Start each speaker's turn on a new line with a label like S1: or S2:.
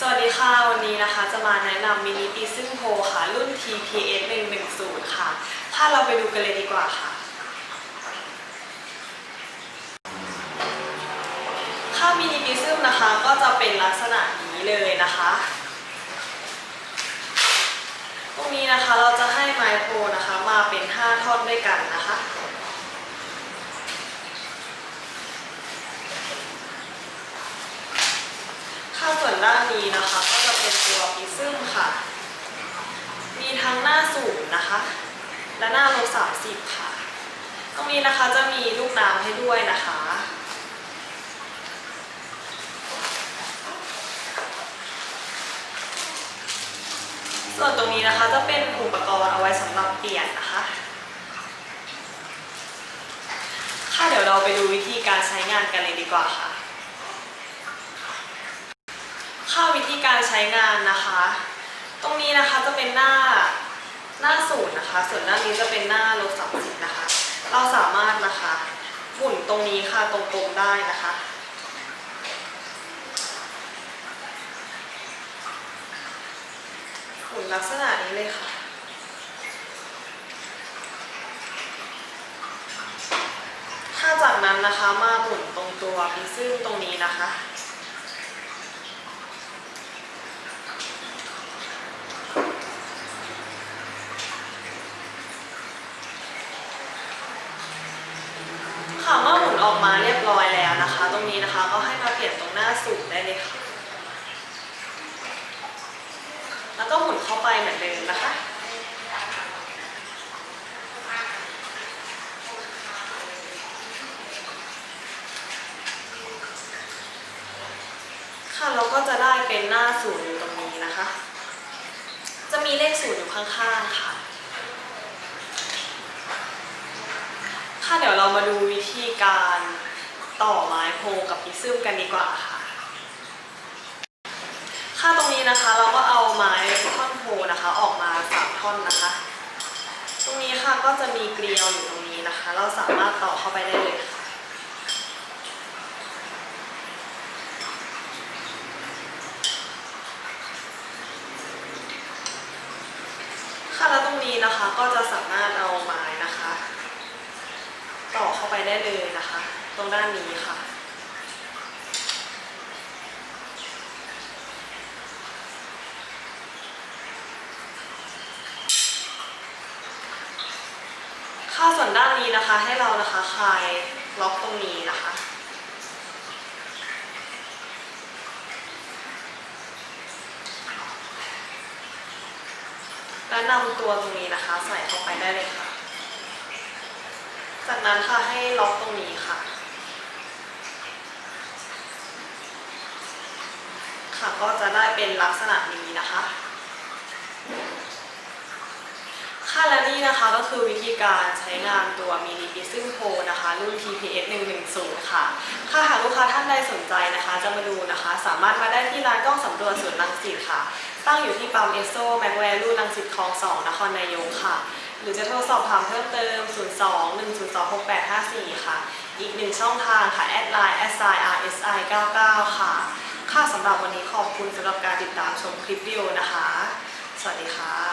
S1: สวัสดีค่ะ วันนี้นะคะจะมาแนะนำมินิปีซึ่งโพค่ะ รุ่น TPS 110 ค่ะ ถ้าเราไปดูกันเลยดีกว่าค่ะ ค่ามินิปีซึมนะคะก็จะเป็นลักษณะนี้เลยนะคะ ตรงนี้นะคะเราจะให้ไมโครนะคะมาเป็น 5ท่อนด้วยกันนะคะ ค่าส่ วนด้านนี้นะคะ ก็จะเป็นตัวพิซึมค่ะ มีทั้งหน้าสูงนะคะ และหน้าลบสามสิบค่ะ ตรงนี้นะคะจะมีลูกน้ำให้ด้วยนะคะส่วนตรงนี้นะคะจะเป็นอุปกรณ์เอาไว้สำหรับเปลี่ยนนะคะ ค่ะเดี๋ยวเราไปดูวิธีการใช้งานกันเลยดีกว่าค่ะ เข้าวิธีการใช้งานนะคะ ตรงนี้นะคะจะเป็นหน้าหน้าศูนย์นะคะ ส่วนหน้านี้จะเป็นหน้าลบสามสิบนะคะ เราสามารถนะคะหมุนตรงนี้ค่ะตรงๆได้นะคะหมุนลักษณะนี้เลยค่ะถ้าจากนั้นนะคะมาหมุนตรงตัวพิซึมตรงนี้นะคะเมื่อหมุนออกมาเรียบร้อยแล้วนะคะ ตรงนี้นะคะ ก็ให้มาเปลี่ยนตรงหน้าสูงได้เลยค่ะ แล้วก็หมุนเข้าไปเหมือนเดิมนะคะค่ะเราก็จะได้เป็นหน้าศูนย์อยู่ตรงนี้นะคะ จะมีเลขศูนย์อยู่ข้างๆค่ะ ค่ะเดี๋ยวเรามาดูวิธีการ ต่อไม้โพกับพิซึมกันดีกว่าค่ะ ค่ะตรงนี้นะคะเราก็เอาไม้ท่อนโพนะคะออกมาสามท่อนนะคะ ตรงนี้ค่ะก็จะมีเกลียวอยู่ตรงนี้นะคะ เราสามารถต่อเข้าไปได้เลยค่ะค่ะแล้วตรงนี้นะคะก็จะสามารถเอาไม้นะคะ ต่อเข้าไปได้เลยนะคะ ตรงด้านนี้ค่ะค่าส่วนด้านนี้นะคะให้เรานะคะคลายล็อกตรงนี้นะคะแล้วนำตัวตรงนี้นะคะ ใส่เข้าไปได้เลยค่ะ จากนั้นค่ะให้ล็อกตรงนี้ค่ะก็จะได้ เป็นลักษณะนี้นะคะ ค่ะและนี่นะคะก็คือวิธีการใช้งานตัวมินิพิซึ่งโพนะคะรุ่น TPS 110 ค่ะ ค่ะหากลูกค้าท่านใดสนใจนะคะ จะมาดูนะคะ สามารถมาได้ที่ร้านกล้องสำรวจสวนลังสิตค่ะ ตั้งอยู่ที่ปั๊มเอสโซแมกแวร์รุ่นลังสิตคลอง2นครนายกค่ะ หรือจะโทรสอบถามเพิ่มเติม 02 102 6854 ค่ะ อีกหนึ่งช่องทางค่ะแอดไลน์ s i r s i 99ค่ะ ค่ะสำหรับวันนี้ขอบคุณสำหรับการติดตามชมคลิปวิดีโอนะคะ สวัสดีค่ะ